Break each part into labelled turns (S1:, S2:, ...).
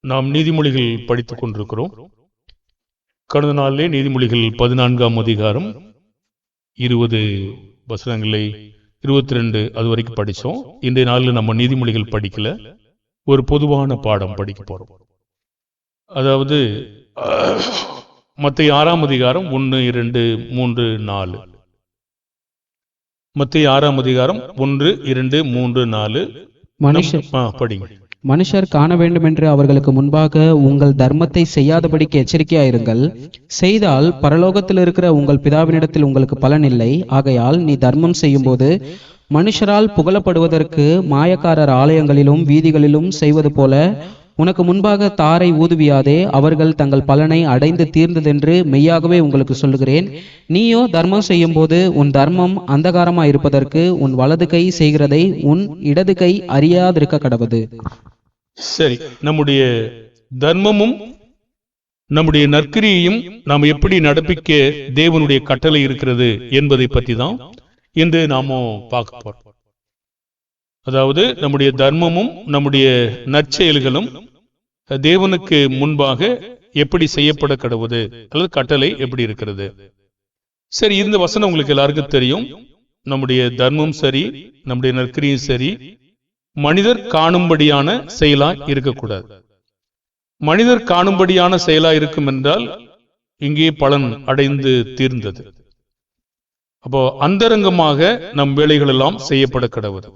S1: நாம் நீதிமொழிகள் படித்துக் கொண்டிருக்கிறோம். கடந்த நாளிலே நீதிமொழிகள் பதினான்காம் அதிகாரம் இருபது வசனங்களை இருபத்தி ரெண்டு அது வரைக்கும் படிச்சோம் இன்றைய நாளில் நம்ம நீதிமொழிகள் படிக்கல. ஒரு பொதுவான பாடம் படிக்க போறோம். அதாவது மத்திய ஆறாம் அதிகாரம் ஒன்று இரண்டு மூன்று நாலு. மத்திய ஆறாம் அதிகாரம் ஒன்று இரண்டு மூன்று நாலு. படிங்க.
S2: மனுஷர் காண வேண்டுமென்று அவர்களுக்கு முன்பாக உங்கள் தர்மத்தை செய்யாதபடிக்கு எச்சரிக்கையாயிருங்கள். செய்தால் பரலோகத்தில் இருக்கிற உங்கள் பிதாவினிடத்தில் உங்களுக்கு பலன் இல்லை. ஆகையால் நீ தர்மம் செய்யும்போது மனுஷரால் புகழப்படுவதற்கு மாயக்காரர் ஆலயங்களிலும் வீதிகளிலும் செய்வது போல உனக்கு முன்பாக தாரை ஊதுவியாதே அவர்கள் தங்கள் பலனை அடைந்து தீர்ந்ததென்று மெய்யாகவே உங்களுக்கு சொல்லுகிறேன். நீயோ தர்மம் செய்யும் போது உன் தர்மம் அந்தகாரமா இருப்பதற்கு உன் வலது கை செய்கிறதை உன் இடது கை அறியாதிருக்க கடவுது.
S1: சரி நம்முடைய தர்மமும் நம்முடைய நற்கிரியையும் நாம் எப்படி நடப்பிக்க தேவனுடைய கட்டளை இருக்கிறது என்பதை பற்றி தான் இன்று நாம பார்க்க போறோம். அதாவது நம்முடைய தர்மமும் நம்முடைய நற்செயல்களும் தேவனுக்கு முன்பாக எப்படி செய்யப்பட கடவுது அல்லது கட்டளை எப்படி இருக்கிறது? சரி இந்த வசனம் உங்களுக்கு எல்லாருக்கும் தெரியும். நம்முடைய தர்மம் சரி நம்முடைய நற்கிரியும் சரி. மனிதர் காணும்படியான செயலா இருக்கக்கூடாது. மனிதர் காணும்படியான செயலா இருக்கும் என்றால் இங்கே பலன் அடைந்து தீர்ந்தது. அப்போ அந்தரங்கமாக நம் வேலைகள் எல்லாம் செய்யப்பட கடவுது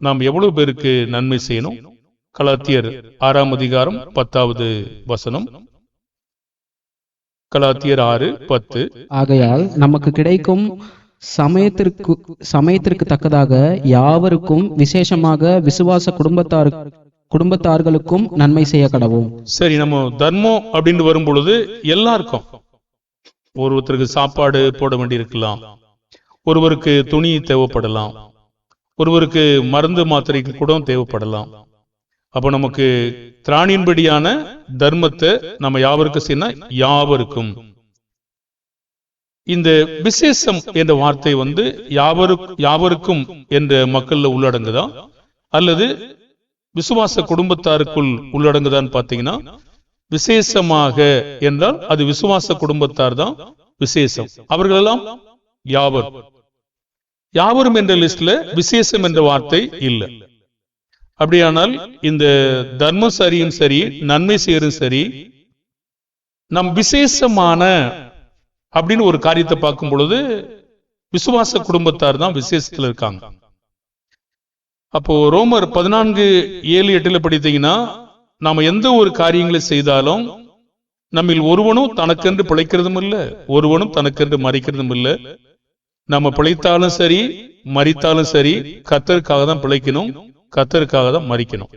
S1: நாம் எவ்வளவு பேருக்கு நன்மை செய்யணும்? கலாத்தியர் ஆறாம் அதிகாரம் பத்தாவது வசனம். கலாத்தியர் ஆறு பத்து.
S2: ஆகையால் நமக்கு கிடைக்கும் சமயத்திற்கு சமயத்திற்கு தக்கதாக யாவருக்கும் விசேஷமாக விசுவாச குடும்பத்தார் குடும்பத்தார்களுக்கும் நன்மை செய்ய கடவும்
S1: சரி நம்ம தர்மம் அப்படின்னு வரும் பொழுது எல்லாருக்கும். ஒருத்தருக்கு சாப்பாடு போட வேண்டியிருக்கலாம். ஒருவருக்கு துணி தேவைப்படலாம். ஒருவருக்கு மருந்து மாத்திரைக்கு கூட தேவைப்படலாம். அப்போ நமக்கு திராணியின்படியான தர்மத்தை நம்ம யாவருக்கும் செய்யணும் யாவருக்கும். இந்த விசேஷம் என்ற வார்த்தை வந்து யாவருக்கு யாவருக்கும் என்ற மக்கள்ல உள்ளடங்குதா? அல்லது விசுவாச குடும்பத்தாருக்குள் உள்ளடங்குதான்னு பாத்தீங்கன்னா விசேஷமாக என்றால் அது விசுவாச குடும்பத்தார் தான் விசேஷம். அவர்களெல்லாம் யாவர்? யாவரும் என்ற லிஸ்ட்ல விசேஷம் என்ற வார்த்தை இல்லை. அப்படியானால் இந்த தர்மம் சரியும் சரி நன்மை செய்யறதும் சரி நம் விசேஷமான அப்படின்னு ஒரு காரியத்தை பார்க்கும் பொழுது விசுவாச குடும்பத்தார் தான் விசேஷத்துல இருக்காங்க. அப்போ ரோமர் பதினான்கு ஏழு எட்டுல படித்தீங்கன்னா நாம எந்த ஒரு காரியங்களை செய்தாலும் நம்மில் ஒருவனும் தனக்கென்று பிழைக்கிறதும் இல்ல ஒருவனும் தனக்கென்று மறைக்கிறதும் இல்ல. நம்ம பிழைத்தாலும் சரி மறித்தாலும் சரி கத்தருக்காக தான் பிழைக்கணும். கத்தருக்காக தான் மறிக்கணும்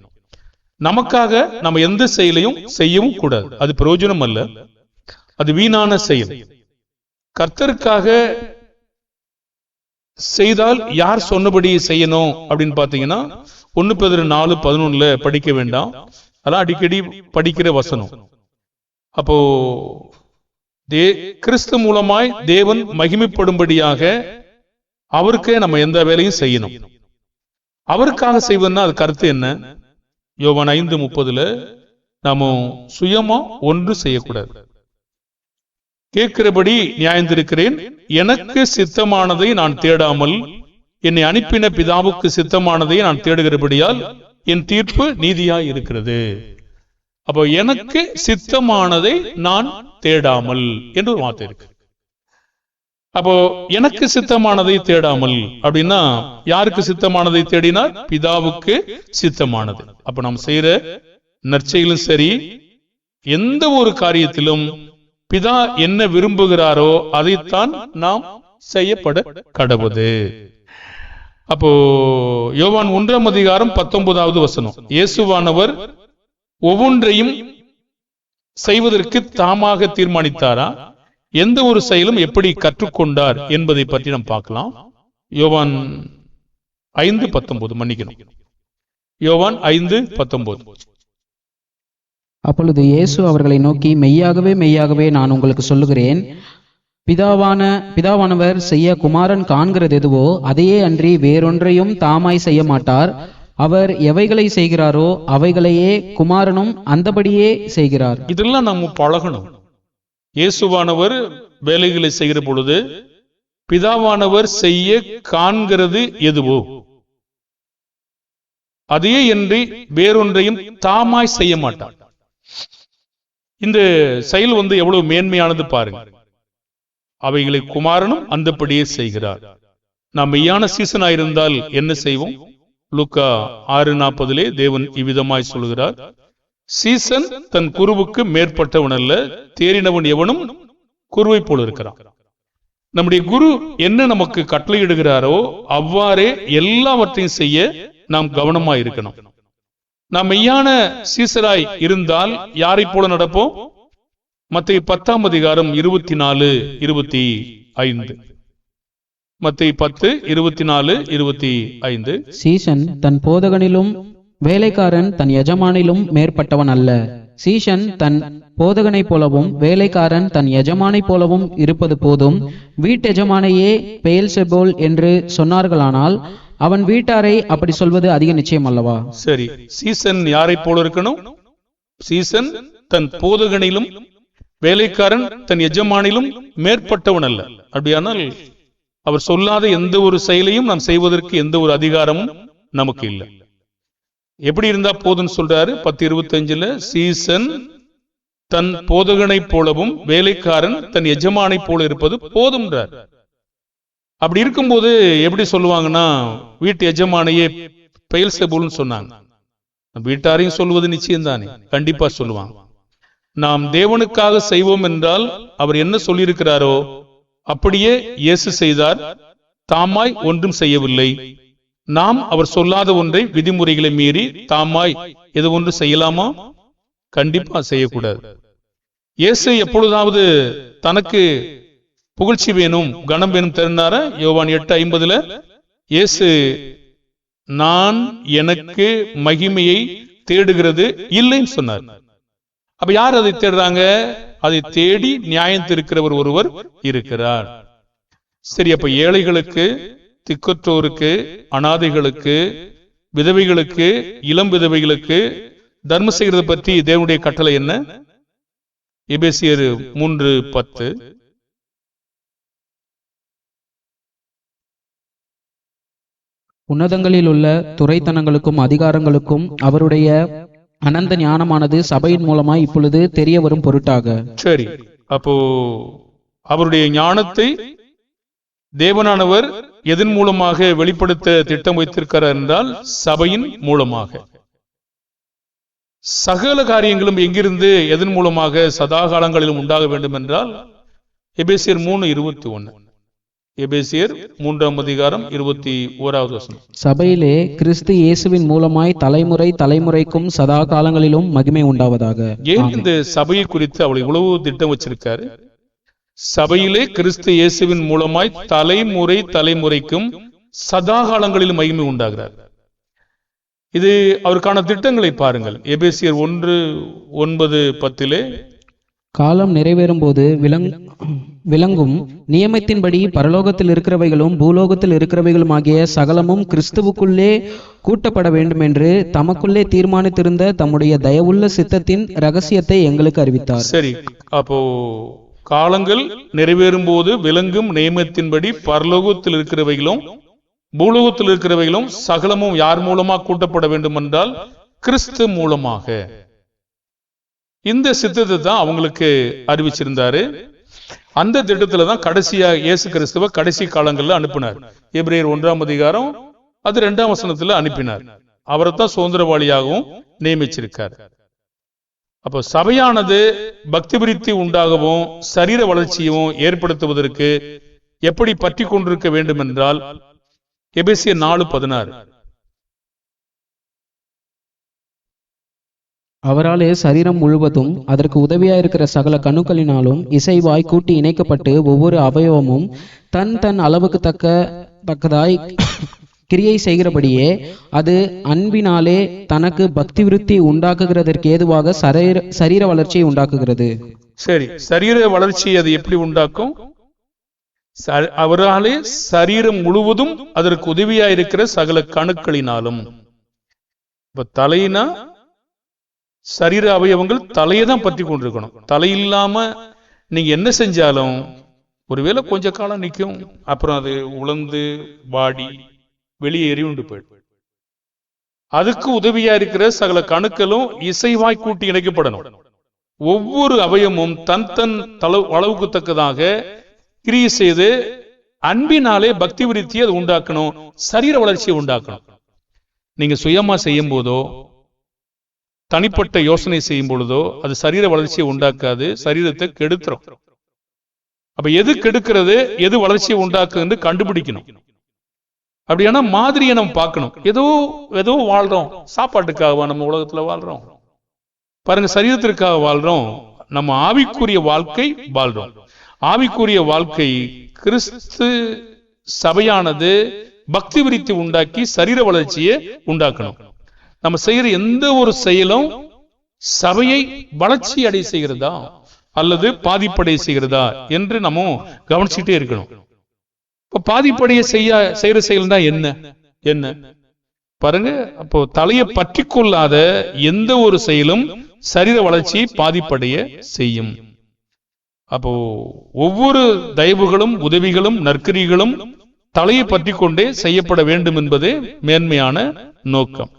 S1: நமக்காக நம்ம எந்த செயலையும் செய்யவும் கூடாது. அது பிரயோஜனம் அல்ல அது வீணான செயல். கர்த்தருக்காக செய்தால் யார் சொன்னபடி செய்யணும் அப்படின்னு பாத்தீங்கன்னா ஒண்ணு பதிரு நாலு பதினொன்னுல படிக்க வேண்டாம். அதெல்லாம் அடிக்கடி படிக்கிற வசனம். அப்போ தே கிறிஸ்து மூலமாய் தேவன் மகிமைப்படும்படியாக அவருக்கே நம்ம எந்த வேலையும் செய்யணும். அவருக்காக செய்வதுன்னா அது கருத்து என்ன? யோவான் ஐந்து முப்பதுல நாம சுயமா ஒன்று செய்யக்கூடாது. கேட்கிறபடி நியாயந்திருக்கிறேன் எனக்கு சித்தமானதை நான் தேடாமல் என்னை அனுப்பின பிதாவுக்கு சித்தமானதை நான் தேடுகிறபடியால் என் தீர்ப்பு நீதியாய் இருக்கிறது. அப்போ எனக்கு சித்தமானதை நான் தேடாமல் என்று ஒரு வார்த்தை இருக்கு. அப்போ எனக்கு சித்தமானதை தேடாமல் அப்படின்னா யாருக்கு சித்தமானதை தேடினார் பிதாவுக்கு சித்தமானது. அப்ப நாம் செய்யற நற்செயலும் சரி எந்த ஒரு காரியத்திலும் பிதா என்ன விரும்புகிறாரோ அதைத்தான் நாம் செய்யப்பட கடவுது. அப்போ யோவான் ஒன்றாம் அதிகாரம் பத்தொன்பதாவது வசனம். இயேசுவானவர் ஒவ்வொன்றையும் செய்வதற்கு தாமாக தீர்மானித்தாரா? எந்த ஒரு செயலும் எப்படி கற்றுக்கொண்டார் என்பதை பற்றி நாம் பார்க்கலாம். யோவான் ஐந்து பத்தொன்பது மன்னிக்கணும். யோவான் ஐந்து பத்தொன்பது.
S2: அப்பொழுது இயேசு அவர்களை நோக்கி மெய்யாகவே மெய்யாகவே நான் உங்களுக்கு சொல்லுகிறேன். பிதாவான பிதாவானவர் செய்ய குமாரன் காண்கிறது எதுவோ அதையே அன்றி வேறொன்றையும் தாமாய் செய்ய மாட்டார். அவர் எவைகளை செய்கிறாரோ அவைகளையே குமாரனும் அந்தபடியே செய்கிறார்.
S1: இதெல்லாம் நம்ம பழகணும். இயேசுவானவர் வேலைகளை செய்கிற பொழுது பிதாவானவர் செய்ய காண்கிறது எதுவோ? அதே என்று வேறொன்றையும் தாமாய் செய்ய மாட்டார் இந்த செயல் வந்து எவ்வளவு மேன்மையானது பாருங்க. அவைகளை குமாரனும் அந்தபடியே செய்கிறார். நாம் மெய்யான சீசனா இருந்தால் என்ன செய்வோம்? லுக்கா ஆறு நாற்பதிலே தேவன் இவ்விதமாய் சொல்கிறார். சீசன் தன் குருவுக்கு மேற்பட்டவன் அல்ல தேறினவன் எவனும் குருவை போல் இருக்கிறான். நம்முடைய குரு என்ன நமக்கு கட்டளையிடுகிறாரோ அவ்வாறே எல்லாவற்றையும் செய்ய நாம் கவனமா இருக்கணும். நாம் மெய்யான சீசராய் இருந்தால் யாரை போல நடப்போம்? மத்திய பத்தாம் அதிகாரம் இருபத்தி நாலு இருபத்தி ஐந்து. மத்திய பத்து இருபத்தி நாலு இருபத்தி ஐந்து.
S2: சீசன் தன் போதகனிலும் வேலைக்காரன் தன் எஜமானிலும் மேற்பட்டவன் அல்ல. சீஷன் தன் போதகனைப் போலவும் வேலைக்காரன் தன் எஜமானைப் போலவும் இருப்பது போதும். வீட்டெஜமானையே பெயல்செபோல் என்று சொன்னார்களானால் அவன் வீட்டாரை அப்படி சொல்வது அதிக நிச்சயம் அல்லவா?
S1: சரி சீசன் யாரை போல இருக்கணும்? சீசன் தன் போதகனிலும் வேலைக்காரன் தன் எஜமானிலும் மேற்பட்டவன் அல்ல. அப்படியானால் அவர் சொல்லாத எந்த ஒரு செயலையும் நாம் செய்வதற்கு எந்த ஒரு அதிகாரமும் நமக்கு இல்லை. எப்படி இருந்தா போதும்னு சொல்றாரு? பத்து இருபத்தஞ்சுல சீசன் தன் போதகனைப் போலவும் வேலைக்காரன் தன் எஜமானை போல இருப்பது போதும்ன்றார். அப்படி இருக்கும்போது எப்படி சொல்லுவாங்கன்னா வீட்டு எஜமானையே பெயல் செபுல்னு சொன்னாங்க வீட்டாரையும் சொல்வது நிச்சயம் தானே கண்டிப்பா சொல்லுவாங்க. நாம் தேவனுக்காக செய்வோம் என்றால் அவர் என்ன சொல்லியிருக்கிறாரோ அப்படியே இயேசு செய்தார். தாமாய் ஒன்றும் செய்யவில்லை. நாம் அவர் சொல்லாத ஒன்றை விதிமுறைகளை மீறி தாமாய் எது ஒன்று செய்யலாமா? கண்டிப்பா செய்யக்கூடாது. இயேசு எப்பொழுதாவது தனக்கு புகழ்ச்சி வேணும் கனம் வேணும் தெரிந்தார யோவான் எட்டு ஐம்பதுல இயேசு நான் எனக்கு மகிமையை தேடுகிறது இல்லைன்னு சொன்னார். அப்ப யார் அதை தேடுறாங்க? அதை தேடி நியாயம் திருக்கிறவர் ஒருவர் இருக்கிறார். சரி அப்ப ஏழைகளுக்கு திக்கற்றோருக்கு அனாதைகளுக்கு விதவைகளுக்கு இளம் விதவைகளுக்கு தர்மம் செய்கிறது பற்றி தேவனுடைய கட்டளை என்ன? எபேசியர் மூன்று பத்து.
S2: உன்னதங்களில் உள்ள துரைத்தனங்களுக்கும் அதிகாரங்களுக்கும் அவருடைய அனந்த ஞானமானது சபையின் மூலமாய் இப்பொழுது தெரிய வரும் பொருட்டாக.
S1: சரி அப்போ அவருடைய ஞானத்தை தேவனானவர் எதன் மூலமாக வெளிப்படுத்த திட்டம் வைத்திருக்கிறார் என்றால் சபையின் மூலமாக. சகல காரியங்களும் எங்கிருந்து எதன் மூலமாக சதா காலங்களிலும் உண்டாக வேண்டும் என்றால் எபேசியர் மூணு இருபத்தி ஒன்னு. எபேசியர் மூன்றாம் அதிகாரம் இருபத்தி ஓராவது வசனம்.
S2: சபையிலே கிறிஸ்து இயேசுவின் மூலமாய் தலைமுறை தலைமுறைக்கும் சதா காலங்களிலும் மகிமை உண்டாவதாக.
S1: ஏன் இந்த சபையை குறித்து அவள் இவ்வளவு திட்டம் வச்சிருக்காரு? சபையிலே கிறிஸ்து இயேசுவின் மூலமாய் தலைமுறை தலைமுறைக்கும் சதா காலங்களிலும் மகிமை உண்டாகிறார். இது அவருக்கான திட்டங்களை பாருங்கள். எபேசியர் ஒன்று ஒன்பது பத்திலே.
S2: காலம் நிறைவேறும் போது விளங் விளங்கும். நியமத்தின்படி பரலோகத்தில் இருக்கிறவைகளும் பூலோகத்தில் இருக்கிறவைகளும் ஆகிய சகலமும் கிறிஸ்துவுக்குள்ளே கூட்டப்பட வேண்டும் என்று தமக்குள்ளே தீர்மானித்திருந்த தம்முடைய தயவுள்ள சித்தத்தின் ரகசியத்தை எங்களுக்கு அறிவித்தார்.
S1: சரி அப்போ காலங்கள் நிறைவேறும் போது விளங்கும் நியமத்தின்படி பரலோகத்தில் இருக்கிறவைகளும் பூலோகத்தில் இருக்கிறவைகளும் சகலமும் யார் மூலமா கூட்டப்பட வேண்டும் என்றால் கிறிஸ்து மூலமாக. இந்த சித்தத்தை தான் அவங்களுக்கு அறிவிச்சிருந்தாரு. அந்த திட்டத்துல தான் கடைசியா இயேசு கிறிஸ்துவ கடைசி காலங்கள்ல அனுப்பினார். எபிரேயர் ஒன்றாம் அதிகாரம் அது ரெண்டாம் வசனத்துல அனுப்பினார். அவரை தான் சுதந்திரவாளியாகவும் நியமிச்சிருக்கார். அப்போ சபையானது பக்தி விருத்தி உண்டாகவும் சரீர வளர்ச்சியும் ஏற்படுத்துவதற்கு எப்படி பற்றி கொண்டிருக்க வேண்டும் என்றால் எபேசிய நாலு பதினாறு.
S2: அவராலே சரீரம் முழுவதும் அதற்கு உதவியாயிருக்கிற சகல கணுக்களினாலும் இசைவாய் கூட்டி இணைக்கப்பட்டு ஒவ்வொரு அவயவமும் தன் தன் அளவுக்கு தக்க தக்கதாய் கிரியை செய்கிறபடியே அது அன்பினாலே தனக்கு பக்தி விருத்தி உண்டாக்குகிறதற்கு ஏதுவாக சரீர சரீர வளர்ச்சியை உண்டாக்குகிறது.
S1: சரி சரீர வளர்ச்சி அது எப்படி உண்டாக்கும்? அவராலே சரீரம் முழுவதும் அதற்கு உதவியா இருக்கிற சகல கணுக்களினாலும். இப்ப தலைனா சரீர அவயவங்கள் தலையை தான் பற்றி கொண்டிருக்கணும். தலை இல்லாம நீங்க என்ன செஞ்சாலும் ஒருவேளை கொஞ்ச காலம் நிற்கும் அப்புறம் அது உலர்ந்து வாடி வெளியே எரிவுண்டு போயிடும் அதுக்கு உதவியா இருக்கிற சகல கணுக்களும் இசைவாய் கூட்டி இணைக்கப்படணும். ஒவ்வொரு அவயமும் தன் தன் தளவு அளவுக்கு தக்கதாக கிரியை செய்து அன்பினாலே பக்தி விருத்தி அது உண்டாக்கணும் சரீர வளர்ச்சியை உண்டாக்கணும். நீங்க சுயமா செய்யும் போதோ தனிப்பட்ட யோசனை செய்யும் பொழுதோ அது சரீர வளர்ச்சியை உண்டாக்காது சரீரத்தை கெடுத்துரும். அப்ப எது கெடுக்கிறது எது வளர்ச்சியை உண்டாக்குதுன்னு கண்டுபிடிக்கணும். அப்படியானா மாதிரியை நம்ம பார்க்கணும். ஏதோ ஏதோ வாழ்றோம். சாப்பாட்டுக்காகவா நம்ம உலகத்துல வாழ்றோம்? பாருங்க சரீரத்திற்காக வாழ்றோம். நம்ம ஆவிக்குரிய வாழ்க்கை வாழ்றோம். ஆவிக்குரிய வாழ்க்கை கிறிஸ்து சபையானது பக்தி விரித்தி உண்டாக்கி சரீர வளர்ச்சியை உண்டாக்கணும். நம்ம செய்யற எந்த ஒரு செயலும் சபையை வளர்ச்சி அடை செய்கிறதா? அல்லது பாதிப்படை செய்கிறதா? என்று நம்ம கவனிச்சுட்டே இருக்கணும். இப்ப பாதிப்படைய செய்ய செய்யற செயல் தான் என்ன? என்ன? பாருங்க அப்போ தலையை பற்றி கொள்ளாத எந்த ஒரு செயலும் சரீர வளர்ச்சியை பாதிப்படைய செய்யும். அப்போ ஒவ்வொரு தயவுகளும் உதவிகளும் நற்கரிகளும் தலையை பற்றி கொண்டே செய்யப்பட வேண்டும் என்பதே மேன்மையான நோக்கம்.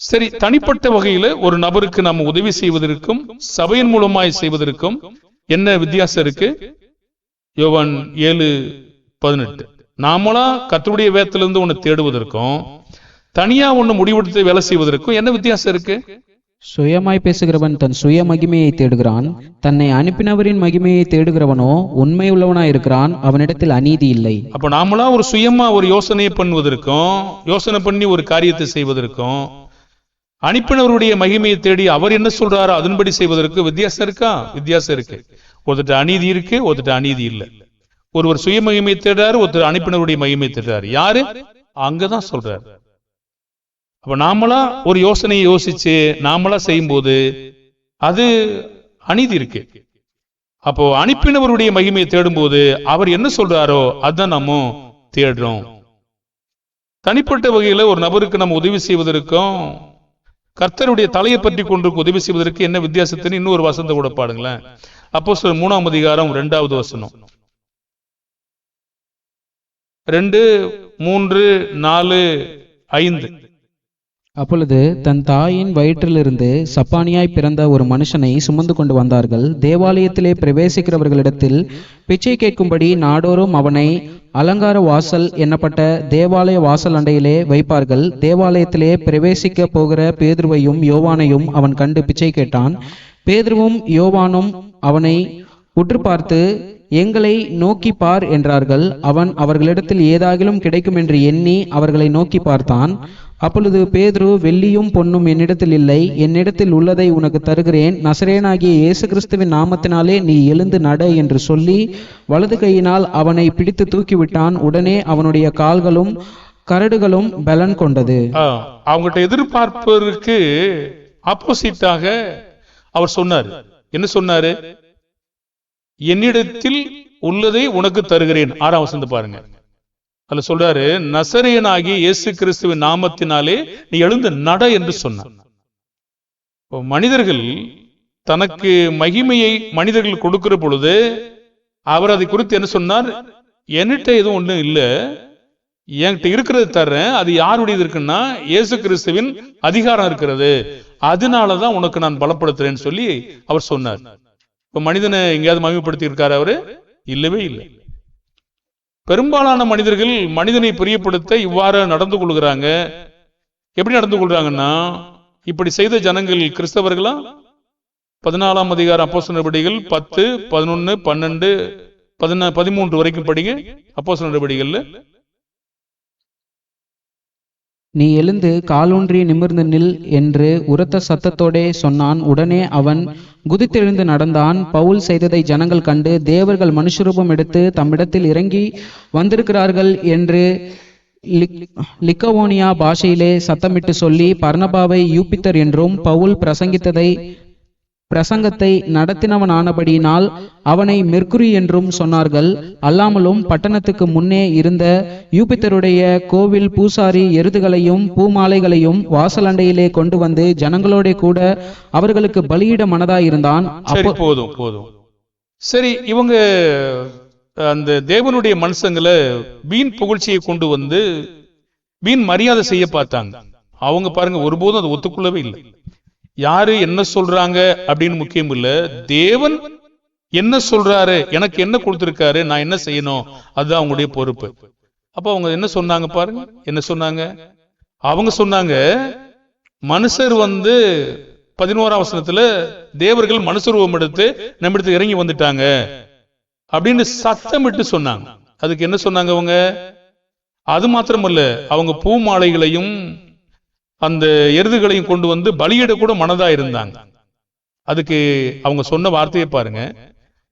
S1: சரி தனிப்பட்ட வகையில ஒரு நபருக்கு நாம் உதவி செய்வதற்கும் சபையின் மூலமாய் செய்வதற்கும் என்ன வித்தியாசம் இருக்கு? யோவான் ஏழு பதினெட்டு. நாமளா கத்தருடைய வேத்திலிருந்து ஒண்ணு தேடுவதற்கும் தனியா ஒண்ணு முடிவெடுத்து வேலை செய்வதற்கும் என்ன வித்தியாசம் இருக்கு?
S2: சுயமாய் பேசுகிறவன் தன் சுய மகிமையை தேடுகிறான் தன்னை அனுப்பினவரின் மகிமையை தேடுகிறவனோ உண்மை உள்ளவனாய் இருக்கிறான் அவனிடத்தில் அநீதி இல்லை.
S1: அப்ப நாமளா ஒரு சுயமா ஒரு யோசனையை பண்ணுவதற்கும் யோசனை பண்ணி ஒரு காரியத்தை செய்வதற்கும் அனுப்பினவருடைய மகிமையை தேடி அவர் என்ன சொல்றாரோ அதன்படி செய்வதற்கு வித்தியாசம் இருக்கா? வித்தியாசம் இருக்கு. ஒருத்தர் அநீதி இருக்கு ஒருத்தர் அநீதி இல்லை. ஒருவர் சுய மகிமையை தேடுறாரு ஒருத்தர் அனுப்பினருடைய மகிமை தேடுறாரு. யாரு? அங்கதான் சொல்றாரு. அப்ப நாமளா ஒரு யோசனையை யோசிச்சு நாமளா செய்யும்போது அது அநீதி இருக்கு. அப்போ அனுப்பினவருடைய மகிமையை தேடும்போது அவர் என்ன சொல்றாரோ அதான் நம்ம தேடுறோம். தனிப்பட்ட வகையில ஒரு நபருக்கு நம்ம உதவி செய்வதற்கும் கர்த்தருடைய தலையை பற்றி கொண்டு உதவி செய்வதற்கு என்ன வித்தியாசத்தின்னு இன்னொரு வசந்த கூட பாடுங்களேன். அப்போ சொல் மூணாம் அதிகாரம் ரெண்டாவது வசனம். ரெண்டு மூன்று நாலு ஐந்து.
S2: அப்பொழுது தன் தாயின் வயிற்றிலிருந்து சப்பானியாய் பிறந்த ஒரு மனுஷனை சுமந்து கொண்டு வந்தார்கள். தேவாலயத்திலே பிரவேசிக்கிறவர்களிடத்தில் பிச்சை கேட்கும்படி நாடோறும் அவனை அலங்கார வாசல் என்னப்பட்ட தேவாலய வாசல் அண்டையிலே வைப்பார்கள். தேவாலயத்திலே பிரவேசிக்க போகிற பேதுருவையும் யோவானையும் அவன் கண்டு பிச்சை கேட்டான். பேதுருவும் யோவானும் அவனை உற்று பார்த்து எங்களை நோக்கி பார் என்றார்கள். அவன் அவர்களிடத்தில் ஏதாகிலும் கிடைக்கும் என்று எண்ணி அவர்களை நோக்கி பார்த்தான். அப்பொழுது பேதுரு வெள்ளியும் பொன்னும் என்னிடத்தில் இல்லை. என்னிடத்தில் உள்ளதை உனக்கு தருகிறேன். நசரேனாகிய இயேசு கிறிஸ்துவின் நாமத்தினாலே நீ எழுந்து நட என்று சொல்லி வலது கையினால் அவனை பிடித்து தூக்கிவிட்டான். உடனே அவனுடைய கால்களும் கரடுகளும் பலன் கொண்டது.
S1: அவங்ககிட்ட எதிர்பார்ப்பதற்கு ஆப்போசிட்டாக அவர் சொன்னார். என்ன சொன்னாரு? என்னிடத்தில் உள்ளதை உனக்கு தருகிறேன். ஆறாம் வசந்து பாருங்க. அதுல சொல்றாரு நசரேனாகிய இயேசு கிறிஸ்துவின் நாமத்தினாலே நீ எழுந்து நட என்று சொன்னார். மனிதர்கள் தனக்கு மகிமையை மனிதர்கள் கொடுக்கிற பொழுது அவர் அதை குறித்து என்ன சொன்னார்? என்கிட்ட எதுவும் ஒண்ணும் இல்ல. என்கிட்ட இருக்கிறது தர்றேன். அது யாருடையது இருக்குன்னா இயேசு கிறிஸ்துவின் அதிகாரம் இருக்கிறது. அதனாலதான் உனக்கு நான் பலப்படுத்துறேன்னு சொல்லி அவர் சொன்னார். இப்ப மனிதனை எங்கேயாவது மகிமைப்படுத்தி இருக்காரு அவரு? இல்லவே இல்லை. பெரும்பாலான மனிதர்கள் மனிதனை பிரியப்படுத்த இவ்வாறு நடந்து கொள்கிறாங்க. எப்படி நடந்து கொள்றாங்கன்னா இப்படி செய்த ஜனங்கள் கிறிஸ்தவர்களா? பதினாலாம் அதிகார அப்போ நடவடிக்கைகள் பத்து பதினொன்னு பன்னெண்டு பதினா பதிமூன்று வரைக்கும் படிங்க. அப்போ நடவடிக்கைகள்ல
S2: நீ எழுந்து காலூன்றி நிமிர்ந்து நில் என்று உரத்த சத்தத்தோடே சொன்னான். உடனே அவன் குதித்தெழுந்து நடந்தான். பவுல் செய்ததை ஜனங்கள் கண்டு தேவர்கள் மனுஷரூபம் எடுத்து தம்மிடத்தில் இறங்கி வந்திருக்கிறார்கள் என்று லிக்- லிக்கவோனியா பாஷையிலே சத்தமிட்டு சொல்லி பர்ணபாவை யூப்பித்தர் என்றும் பவுல் பிரசங்கித்ததை பிரசங்கத்தை நடத்தினவனானபடியினால் அவனை மெர்க்குரி என்றும் சொன்னார்கள். அல்லாமலும் பட்டணத்துக்கு முன்னே இருந்த யூபித்தருடைய கோவில் பூசாரி எருதுகளையும் பூமாலைகளையும் வாசலண்டையிலே கொண்டு வந்து ஜனங்களோட கூட அவர்களுக்கு பலியிட மனதாயிருந்தான்.
S1: சரி போதும் போதும். சரி இவங்க அந்த தேவனுடைய மனுஷங்களை வீண் புகழ்ச்சியை கொண்டு வந்து வீண் மரியாதை செய்ய பார்த்தாங்க. அவங்க பாருங்க ஒருபோதும் அதை ஒத்துக்கொள்ளவே இல்லை. யாரு என்ன சொல்றாங்க அப்படின்னு முக்கியம் இல்ல. தேவன் என்ன சொல்றாரு? எனக்கு என்ன கொடுத்திருக்காரு? நான் என்ன செய்யணும்? அதுதான் அவங்களுடைய பொறுப்பு. அப்ப அவங்க என்ன சொன்னாங்க பாருங்க. என்ன சொன்னாங்க? அவங்க சொன்னாங்க மனுஷர் வந்து பதினோராம் வசனத்துல தேவர்கள் மனுஷருவம் எடுத்து நம்மிடத்துக்கு இறங்கி வந்துட்டாங்க அப்படின்னு சத்தமிட்டு சொன்னாங்க. அதுக்கு என்ன சொன்னாங்க அவங்க? அது மாத்திரமல்ல அவங்க பூ மாலைகளையும் அந்த எருதுகளையும் கொண்டு வந்து பலியிட கூட மனதா இருந்தாங்க. அதுக்கு அவங்க சொன்ன வார்த்தையை பாருங்க.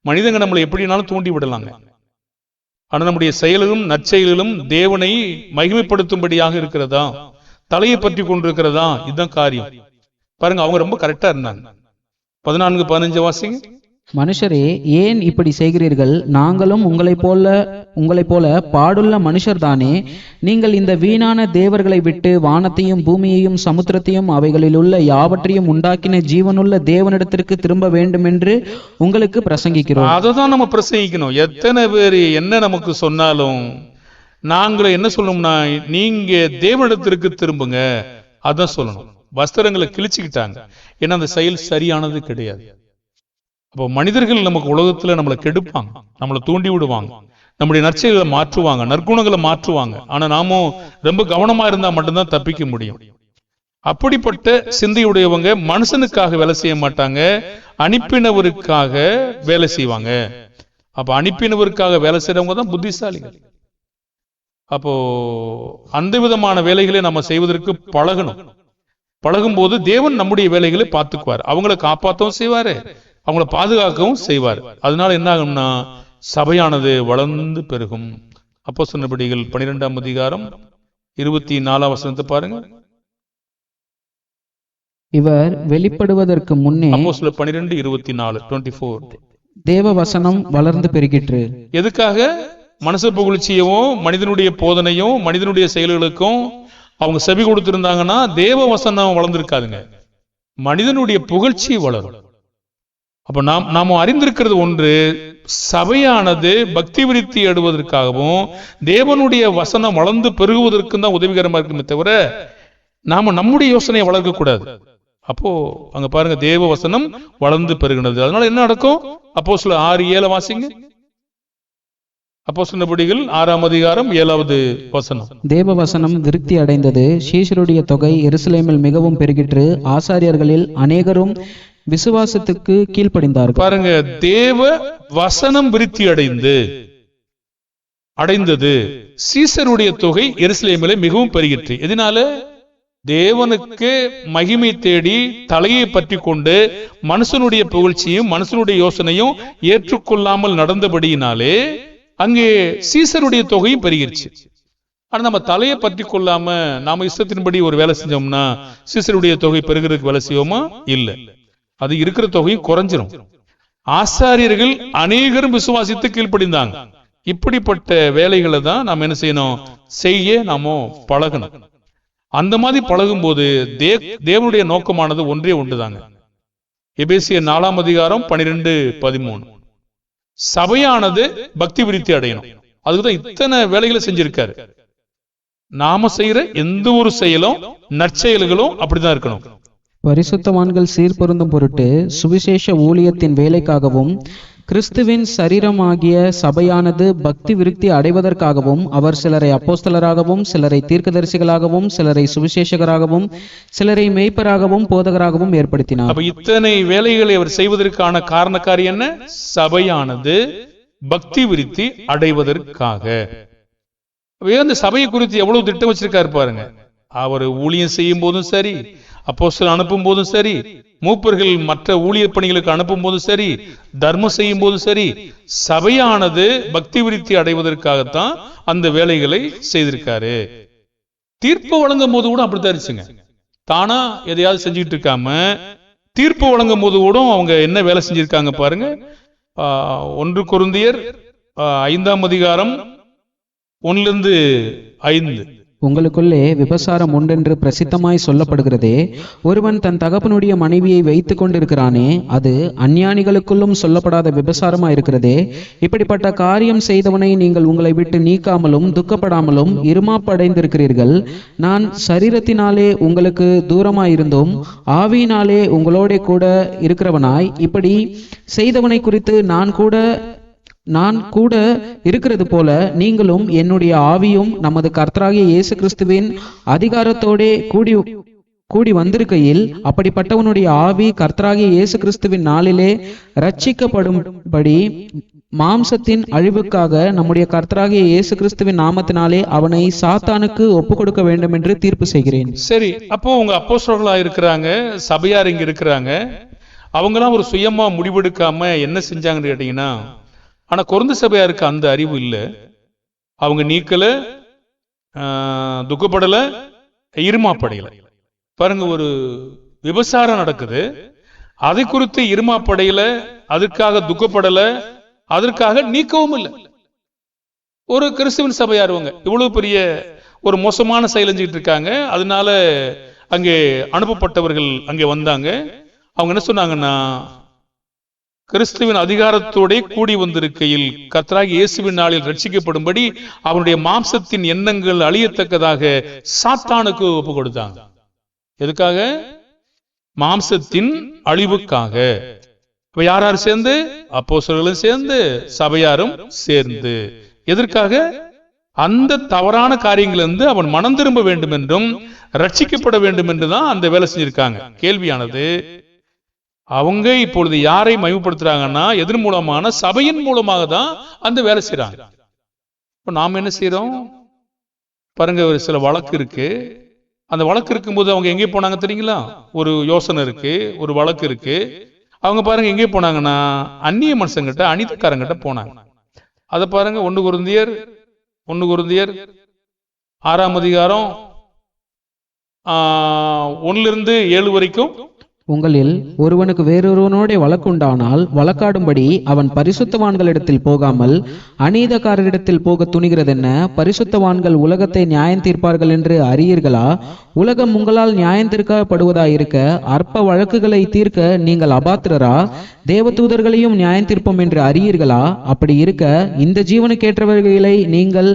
S1: மனிதங்க நம்மளை எப்படினாலும் தூண்டி விடலாங்க. ஆனா நம்முடைய செயல்களும் நற்செயல்களும் தேவனை மகிமைப்படுத்தும்படியாக இருக்கிறதா? தலையை பற்றி கொண்டிருக்கிறதா? இதுதான் காரியம். பாருங்க அவங்க ரொம்ப கரெக்டா இருந்தாங்க. பதினான்கு பதினஞ்சு வாசிங்க.
S2: மனுஷரே ஏன் இப்படி செய்கிறீர்கள்? நாங்களும் உங்களைப் போல உங்களைப் போல பாடுள்ள மனுஷர்தானே. நீங்கள் இந்த வீணான தேவர்களை விட்டு வானத்தையும் பூமியையும் சமுத்திரத்தையும் அவைகளிலுள்ள யாவற்றையும் உண்டாக்கின ஜீவனுள்ள தேவனிடத்திற்கு திரும்ப வேண்டுமென்று உங்களுக்கு பிரசங்கிக்கிறோம்.
S1: அதை தான் நம்ம பிரசங்கிக்கணும். எத்தனை பேர் என்ன நமக்கு சொன்னாலும் நாங்கள என்ன சொல்லணும்னா நீங்க தேவனிடத்திற்கு திரும்புங்க. அதான் சொல்லணும். வஸ்திரங்களை கிழிச்சுக்கிட்டாங்க. ஏன்னா அந்த செயல் சரியானது கிடையாது. அப்போ மனிதர்கள் நமக்கு உலகத்துல நம்மளை கெடுப்பாங்க. நம்மளை தூண்டி விடுவாங்க. நம்முடைய நற்செயல்களை மாற்றுவாங்க. நற்குணங்களை மாற்றுவாங்க. ஆனா நாமும் ரொம்ப கவனமா இருந்தா மட்டும்தான் தப்பிக்க முடியும். அப்படிப்பட்ட சிந்தையுடையவங்க மனுஷனுக்காக வேலை செய்ய மாட்டாங்க. அனுப்பினவருக்காக வேலை செய்வாங்க. அப்ப அனுப்பினவருக்காக வேலை செய்யறவங்க தான் புத்திசாலிகள். அப்போ அந்த விதமான வேலைகளை நம்ம செய்வதற்கு பழகணும். பழகும் போது தேவன் நம்முடைய வேலைகளை பார்த்துக்குவார். அவங்கள காப்பாற்றவும் செய்வாரு. அவங்கள பாதுகாக்கவும் செய்வார். அதனால என்ன ஆகும்னா சபையானது வளர்ந்து பெருகும். அப்போ சொன்னபடிகள் பனிரெண்டாம் அதிகாரம் இருபத்தி நாலாம் வசனத்தை பாருங்க.
S2: இவர் வெளிப்படுவதற்கு முன்னே
S1: இருபத்தி நாலு டுவெண்ட்டி ஃபோர்
S2: தேவ வசனம் வளர்ந்து பெருகிற்று.
S1: எதுக்காக? மனசு புகழ்ச்சியவும் மனிதனுடைய போதனையும் மனிதனுடைய செயல்களுக்கும் அவங்க செவி கொடுத்திருந்தாங்கன்னா தேவ வசனம் வளர்ந்திருக்காதுங்க. மனிதனுடைய புகழ்ச்சி வளரும். அப்போ நாம் நாம அறிந்திருக்கிறது ஒன்று சபையானது பக்தி விருத்தி எடுவதற்காகவும் தேவனுடைய வசனம் வளர்ந்து பெருகுவதற்கும் தான் உதவிகரமா இருக்குமே தவிர நாம நம்முடைய யோசனையை வளர்க்கக்கூடாது அப்போ அங்க பாருங்க தேவ வசனம் வளர்ந்து பெருகினது. அதனால என்ன நடக்கும்? அப்போ சில ஆறு ஏழு வாசிங்க. அப்போ சொன்னபடிகள் ஆறாம் அதிகாரம் ஏழாவது வசனம்.
S2: தேவ வசனம் திருப்தி அடைந்தது. சீஷருடைய தொகை எருசலேமில் மிகவும் பெருகிற்று. ஆசாரியர்களில் அநேகரும் விசுவாசத்துக்கு கீழ்ப்படிந்தார்கள்.
S1: பாருங்க தேவ வசனம் விருத்தி அடைந்து அடைந்தது. சீசருடைய தொகை எருசலேமிலே மிகவும் பெருகிற்று. எதனால? தேவனுக்கு மகிமை தேடி தலையை பற்றி கொண்டு மனுஷனுடைய புகழ்ச்சியும் மனுஷனுடைய யோசனையும் ஏற்றுக்கொள்ளாமல் நடந்தபடியினாலே அங்கே சீசருடைய தொகையும் பெருகிருச்சு ஆனா நம்ம தலையை பற்றி கொள்ளாம நாம இஷ்டத்தின்படி ஒரு வேலை செஞ்சோம்னா சீசருடைய தொகை பெருகிறதுக்கு வேலை செய்வோமா? இல்ல. அது இருக்கிற தொகையும் குறைஞ்சிரும். ஆசாரியர்கள் அநேகரும் விசுவாசித்து கீழ்ப்படிந்தாங்க. இப்படிப்பட்ட வேலைகளை தான் நாம் என்ன செய்யணும்? செய்ய நாம பழகணும். அந்த மாதிரி பழகும்போது தே தேவனுடைய நோக்கமானது ஒன்றே ஒன்றுதாங்க. எபேசிய நாலாம் அதிகாரம் பனிரெண்டு பதிமூணு. சபையானது பக்தி விருத்தி அடையணும். அதுக்குதான் இத்தனை வேலைகளை செஞ்சிருக்காரு. நாம செய்யற எந்த ஒரு செயலும் நற்செயல்களும் அப்படிதான் இருக்கணும்.
S2: பரிசுத்தவான்கள் சீர்பொருந்தும் பொருட்டு சுவிசேஷ ஊழியத்தின் வேலைக்காகவும் கிறிஸ்துவின் சரீரமாகிய சபையானது பக்தி விருத்தி அடைவதற்காகவும் அவர் சிலரை அப்போஸ்தலராகவும் சிலரை தீர்க்கதரிசிகளாகவும் சிலரை சுவிசேஷகராகவும் சிலரை மேய்ப்பராகவும் போதகராகவும் ஏற்படுத்தினார்.
S1: அப்ப இத்தனை வேலைகளை அவர் செய்வதற்கான காரணக்காரி என்ன? சபையானது பக்தி விருத்தி அடைவதற்காக. அப்ப அந்த சபையை குறித்து எவ்வளவு திட்டம் வச்சிருக்காரு பாருங்க. அவர் ஊழியம் செய்யும் போதும் சரி அப்போஸ்தலர் அனுப்பும் போதும் சரி மூப்பர்கள் மற்ற ஊழியர் பணிகளுக்கு அனுப்பும் போதும் சரி தர்மம் செய்யும் போதும் சரி சபையானது பக்தி விருத்தி அடைவதற்காகத்தான் அந்த வேலைகளை செய்திருக்காரு. தீர்ப்பு வழங்கும் போது கூட அப்படித்தான் இருந்துச்சுங்க. தானா எதையாவது செஞ்சுக்கிட்டு இருக்காம தீர்ப்பு வழங்கும் போது கூட அவங்க என்ன வேலை செஞ்சிருக்காங்க பாருங்க. ஆஹ், ஒன்று குருந்தியர் ஆஹ், ஐந்தாம் அதிகாரம் ஒன்னிலிருந்து ஐந்து.
S2: உங்களுக்குள்ளே விபசாரம் உண்டென்று பிரசித்தமாய் சொல்லப்படுகிறதே. ஒருவன் தன் தகப்பனுடைய மனைவியை வைத்துக் கொண்டிருக்கிறானே அது அஞ்ஞானிகளுக்குள்ளும் சொல்லப்படாத விபசாரமா இருக்கிறதே. இப்படிப்பட்ட காரியம் செய்தவனை நீங்கள் உங்களை விட்டு நீக்காமலும் துக்கப்படாமலும் இருமாப்படைந்திருக்கிறீர்கள். நான் சரீரத்தினாலே உங்களுக்கு தூரமாயிருந்தும் ஆவியினாலே உங்களோட கூட இருக்கிறவனாய். இப்படி செய்தவனை குறித்து நான் கூட நான் கூட இருக்கிறது போல நீங்களும் என்னுடைய ஆவியும் நமது கர்த்தராகிய இயேசு கிறிஸ்துவின் அதிகாரத்தோடே கூடி கூடி வந்திருக்கையில் அப்படிப்பட்டவனுடைய ஆவி கர்த்தராகிய இயேசு கிறிஸ்துவின் நாளிலே ரட்சிக்கப்படும்படி மாம்சத்தின் அழிவுக்காக நம்முடைய கர்த்தராகிய இயேசு கிறிஸ்துவின் நாமத்தினாலே அவனை சாத்தானுக்கு ஒப்பு கொடுக்க வேண்டும் என்று தீர்ப்பு செய்கிறேன்.
S1: சரி அப்போ உங்க அப்போஸ்தலர்களா இருக்கிறாங்க சபையார் இங்க இருக்கிறாங்க. அவங்களாம் ஒரு சுயமா முடிவெடுக்காம என்ன செஞ்சாங்கன்னு கேட்டீங்கன்னா ஆனா குறைந்த சபையாருக்கு அந்த அறிவு இல்லை. அவங்க நீக்கல ஆஹ், துக்கப்படல இருமாப்படையில. பாருங்க ஒரு விபசாரம் நடக்குது. அதை குறித்து இருமாப்படையில அதற்காக துக்கப்படல அதற்காக நீக்கவும் இல்லை. ஒரு கிறிஸ்துவின் சபையாருவங்க இவ்வளவு பெரிய ஒரு மோசமான செயல் செஞ்சுட்டு இருக்காங்க. அதனால அங்கே அனுப்பப்பட்டவர்கள் அங்கே வந்தாங்க. அவங்க என்ன சொன்னாங்கன்னா கிறிஸ்துவின் அதிகாரத்தோட கூடி வந்திருக்கையில் கர்த்தராகி இயேசுவின் நாளில் ரட்சிக்கப்படும்படி அவனுடைய மாம்சத்தின் எண்ணங்கள் அழியத்தக்கதாக சாத்தானுக்கு ஒப்பு கொடுத்தாங்க எதுக்காக? மாம்சத்தின் அழிவுக்காக. இப்ப யார் யார் சேர்ந்து? அப்போசர்களும் சேர்ந்து சபையாரும் சேர்ந்து. எதற்காக? அந்த தவறான காரியங்களிலிருந்து அவன் மனம் திரும்ப வேண்டும் என்றும் ரட்சிக்கப்பட வேண்டும் என்றுதான் அந்த வேலை செஞ்சிருக்காங்க. கேள்வியானது அவங்க இப்பொழுது யாரை மயப்படுத்துறாங்கன்னா எதன் மூலமான சபையின் மூலமாக தான் அந்த வேலை செய்யறாங்க இப்போ நாம் என்ன செய்யறோம் பாருங்க ஒரு சில வழக்கு இருக்கு. அந்த வழக்கு இருக்கும்போது அவங்க எங்கே போனாங்க தெரியுங்களா? ஒரு யோசனை இருக்கு ஒரு வழக்கு இருக்கு. அவங்க பாருங்க எங்கே போனாங்கன்னா அந்நிய மனுஷங்கிட்ட அனிதக்காரங்கிட்ட போனாங்க. அதை பாருங்க ஒன்று குருந்தியர் ஒன்று குருந்தியர் ஆறாம் அதிகாரம் ஆஹ், ஏழு வரைக்கும்
S2: உங்களில் ஒருவனுக்கு வேறொருவனோட வழக்குண்டானால் வழக்காடும்படி அவன் பரிசுத்தவான்களிடத்தில் போகாமல் அநீதக்காரரிடத்தில் போக துணிகிறதென்ன? பரிசுத்தவான்கள் உலகத்தை நியாயம் தீர்ப்பார்கள் என்று அறியீர்களா? உலகம் உங்களால் நியாயம் தீர்க்கப்படுவதாயிருக்க அற்ப வழக்குகளை தீர்க்க நீங்கள் அபாத்திரரா? தேவதூதர்களையும் நியாயம் தீர்ப்போம் என்று அறியீர்களா? அப்படி இருக்க இந்த ஜீவனுக்கேற்றவர்களை நீங்கள்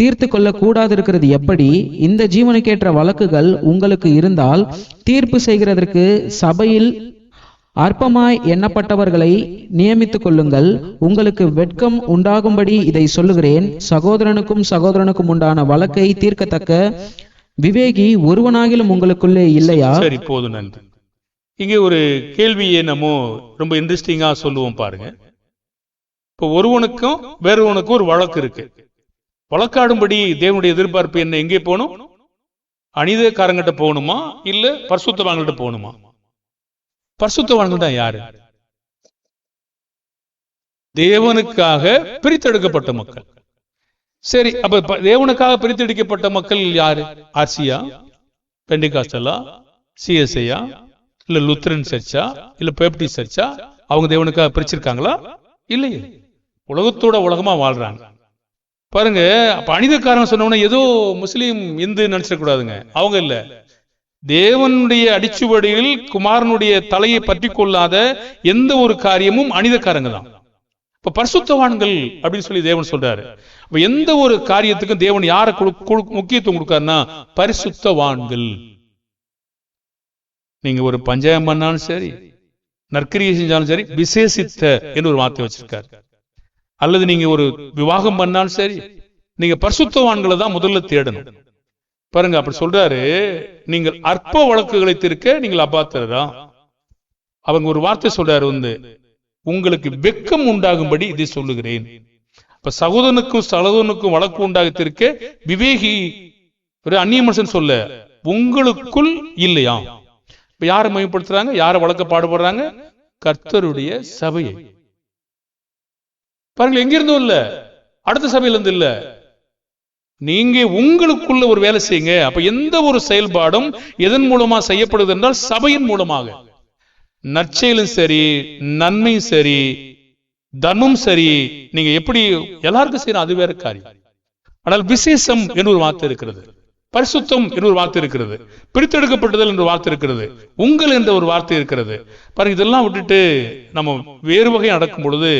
S2: தீர்த்து கொள்ள கூடாதிருக்கிறது எப்படி? இந்த ஜீவனுக்கேற்ற வழக்குகள் உங்களுக்கு இருந்தால் தீர்ப்பு செய்கிறதற்கு சபையில் அற்பமாய் எண்ணப்பட்டவர்களை நியமித்துக் கொள்ளுங்கள். உங்களுக்கு வெட்கம் உண்டாகும்படி இதை சொல்லுகிறேன். சகோதரனுக்கும் சகோதரனுக்கும் உண்டான வழக்கை தீர்க்கத்தக்க விவேகி ஒருவனாகிலும் உங்களுக்குள்ளே இல்லையா?
S1: சரி போதும் நன்றி இங்கே ஒரு கேள்வியை நம்ம ரொம்ப இன்ட்ரெஸ்டிங்கா சொல்லுவோம் பாருங்க. இப்போ ஒருவனுக்கும் வேறொருவனுக்கும் ஒரு வழக்கு இருக்கு. வழக்காடும்படி தேவனுடைய எதிர்பார்ப்பு என்ன? எங்கே போகணும்? அனிதக்காரங்கிட்ட போகணுமா? இல்ல பரிசுத்தவான்கிட்ட போகணுமா? பரிசுத்தவான்கள் தான் யாரு? தேவனுக்காக பிரித்தெடுக்கப்பட்ட மக்கள். சரி அப்ப தேவனுக்காக பிரித்தெடுக்கப்பட்ட மக்கள் யாரு? ஆர்சியா? பெண்டிகாஸ்டலா? சிஎஸ்ஐயா? இல்ல லுத்ரன் சர்ச்சா? இல்ல பேப்டி சர்ச்சா? அவங்க தேவனுக்காக பிரிச்சிருக்காங்களா? இல்லையே. உலகத்தோட உலகமா வாழ்றாங்க. பாருங்க அப்ப அனிதக்காரன் சொன்னவன ஏதோ முஸ்லீம் இந்து நினைச்சிடக்கூடாதுங்க அவங்க இல்ல. தேவனுடைய அடிச்சுவடியில் குமாரனுடைய தலையை பற்றி கொள்ளாத எந்த ஒரு காரியமும் அனிதக்காரங்க தான். இப்ப பரிசுத்தவான்கள் அப்படின்னு சொல்லி தேவன் சொல்றாரு. அப்ப எந்த ஒரு காரியத்துக்கும் தேவன் யாரை கொடு- கொடு- முக்கியத்துவம் கொடுக்காருன்னா பரிசுத்தவான்கள். நீங்க ஒரு பஞ்சாயம் பண்ணாலும் சரி நற்கிரியை செஞ்சாலும் சரி விசேஷித்த என்று ஒரு வார்த்தை வச்சிருக்காரு. அல்லது நீங்க ஒரு விவாகம் பண்ணாலும் சரி நீங்க பரிசுத்தவான்களை தான் முதல்ல தேடணும். பாருங்க அப்படி சொல்றாரு நீங்கள் அற்ப வழக்குகளை தீர்க்க நீங்கள் அபாத்திரரா? அவங்க ஒரு வார்த்தை சொல்றாரு வந்து உங்களுக்கு வெக்கம் உண்டாகும்படி இதை சொல்லுகிறேன். இப்ப சகோதரனுக்கும் சகோதரனுக்கும் வழக்கு உண்டாகத்திருக்க விவேகி ஒரு அந்நிய மனுஷன் சொல்ல உங்களுக்குள் இல்லையா? இப்ப யாரை மையப்படுத்துறாங்க? யாரை வழக்க பாடுபடுறாங்க? கர்த்தருடைய சபையை. பாருங்க எங்கிருந்தும் இல்லை. இல்ல அடுத்த சபையில இல்லை. நீங்க உங்களுக்குள்ள ஒரு வேலை செய்யுங்க. அப்ப எந்த ஒரு செயல்பாடும் எதன் மூலமா செய்யப்படுது என்றால் சபையின் மூலமாக. நற்செயலும் சரி நன்மையும் சரி தர்மம் சரி. நீங்க எப்படி எல்லாருக்கும் செய்யணும் அது வேற காரியம். ஆனால் விசேஷம் என்று ஒரு வார்த்தை இருக்கிறது. பரிசுத்தம் என்று ஒரு வார்த்தை இருக்கிறது. பிரித்தெடுக்கப்பட்டதல் என்று வார்த்தை இருக்கிறது. உங்கள் என்ற ஒரு வார்த்தை இருக்கிறது. பாருங்க இதெல்லாம் விட்டுட்டு நம்ம வேறு வகை நடக்கும் பொழுது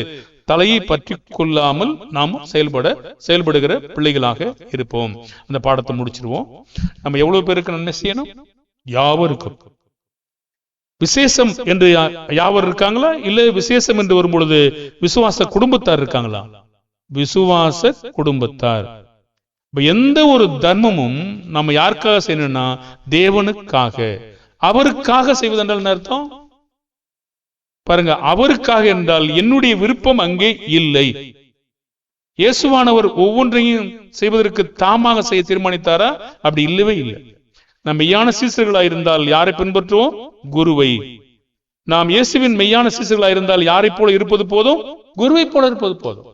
S1: தலையை பற்றி கொள்ளாமல் நாம் செயல்பட செயல்படுகிற பிள்ளைகளாக இருப்போம். அந்த பாடத்தை முடிச்சிருவோம். நம்ம எவ்வளவு பேருக்கு நன்மை செய்யணும்? யாவருக்கும். விசேஷம் என்று யாவர் இருக்காங்களா? இல்ல விசேஷம் என்று வரும்பொழுது விசுவாச குடும்பத்தார் இருக்காங்களா? விசுவாச குடும்பத்தார். இப்ப எந்த ஒரு தர்மமும் நம்ம யாருக்காக செய்யணும்னா தேவனுக்காக. அவருக்காக செய்வதென்றால் என்ன அர்த்தம்? பாருங்க அவருக்காக என்றால் என்னுடைய விருப்பம் அங்கே இல்லை. இயேசுவானவர் ஒவ்வொன்றையும் செய்வதற்கு தாமாக செய்ய தீர்மானித்தாரா? அப்படி இல்லவே இல்லை. நாம் மெய்யான சீசர்களா இருந்தால் யாரை பின்பற்றுவோம்? குருவை. நாம் இயேசுவின் மெய்யான சீசர்களா இருந்தால் யாரை போல இருப்பது போதும்? குருவை போல இருப்பது போதும்.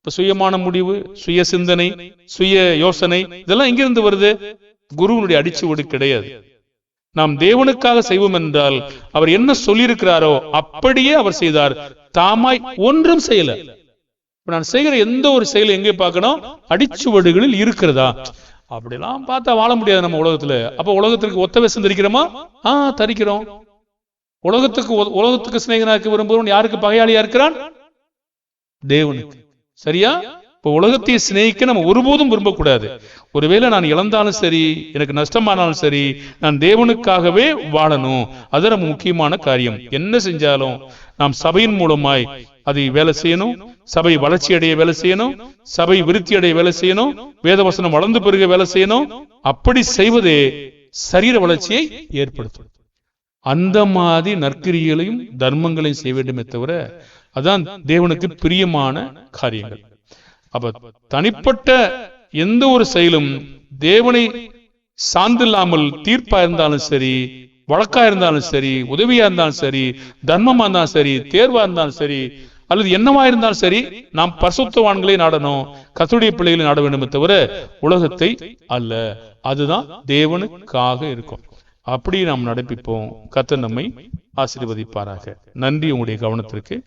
S1: இப்ப சுயமான முடிவு சுய சிந்தனை சுய யோசனை இதெல்லாம் எங்கிருந்து வருது? குருவனுடைய அடிச்சுவடு கிடையாது. நாம் தேவனுக்காக செய்வோம் என்றால் அவர் என்ன சொல்லியிருக்கிறாரோ அப்படியே அவர் செய்தார். தாமாய் ஒன்றும் செய்யல. நான் செய்கிற எந்த ஒரு செயலை எங்கே பார்க்கணும்? அடிச்சுவடுகளில் இருக்கிறதா? அப்படிலாம் பார்த்தா வாழ முடியாது நம்ம உலகத்துல. அப்ப உலகத்திற்கு ஒத்த வேஷம் தரிக்கிறோமா? ஆ தரிக்கிறோம். உலகத்துக்கு உலகத்துக்கு சிநேகனா இருக்க விரும்புகிறவன் யாருக்கு பகையாளியா இருக்கிறான்? தேவனுக்கு. சரியா? இப்போ உலகத்தை சிநேகிக்க நம்ம ஒருபோதும் விரும்பக்கூடாது. ஒருவேளை நான் இழந்தாலும் சரி எனக்கு நஷ்டமானாலும் சரி நான் தேவனுக்காகவே வாழணும். அது நம்ம முக்கியமான காரியம். என்ன செஞ்சாலும் நாம் சபையின் மூலமாய் அதை வேலை செய்யணும். சபை வளர்ச்சி அடைய வேலை செய்யணும். சபை விருத்தி அடைய வேலை செய்யணும். வேதவசனம் வளர்ந்து பெருக வேலை செய்யணும். அப்படி செய்வதே சரீர வளர்ச்சியை ஏற்படுத்தும். அந்த மாதிரி நற்கிரியைகளையும் தர்மங்களையும் செய்ய வேண்டுமே தவிர அதான் தேவனுக்கு பிரியமான காரியங்கள். அப்ப தனிப்பட்ட எந்த ஒரு செயலும் தேவனை சார்ந்தில்லாமல் தீர்ப்பா இருந்தாலும் சரி வழக்கா இருந்தாலும் சரி உதவியா இருந்தாலும் சரி தர்மமா இருந்தாலும் சரி தேர்வா இருந்தாலும் சரி அல்லது என்னவா இருந்தாலும் சரி நாம் பரிசுத்தவான்களை நாடணும் கத்துடைய பிள்ளைகளை நாட வேண்டும் தவிர உலகத்தை அல்ல. அதுதான் தேவனுக்காக இருக்கும். அப்படி நாம் நடப்பிப்போம் கத்த நம்மை ஆசீர்வதிப்பாராக. நன்றி. உங்களுடைய கவனத்திற்கு